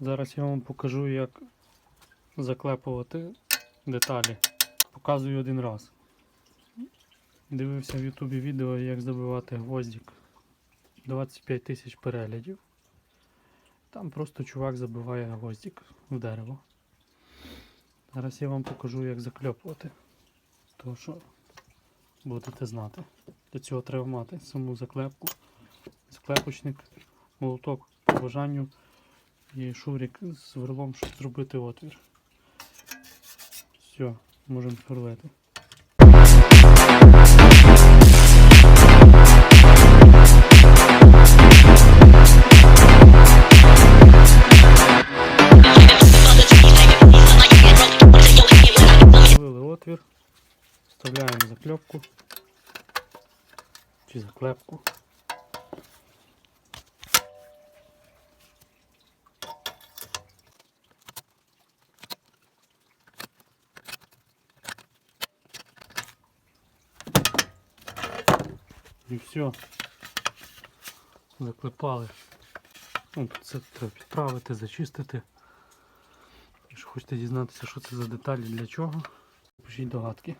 Зараз я вам покажу, як заклепувати деталі. Показую один раз. Дивився в Ютубі відео, як забивати гвоздик. 25 тисяч переглядів. Там просто чувак забиває гвоздик в дерево. Зараз я вам покажу, як закльопувати. Тому що будете знати. Для цього треба мати саму заклепку, заклепочник, молоток по бажанню і шурик з верлом, щоб зробити отвір. Все, можемо сверлити. Вставляємо заклепку чи заклепку. І все. Заклепали. Ну, це треба підправити, зачистити. Якщо хочете дізнатися, що це за деталі, для чого, пишіть догадки.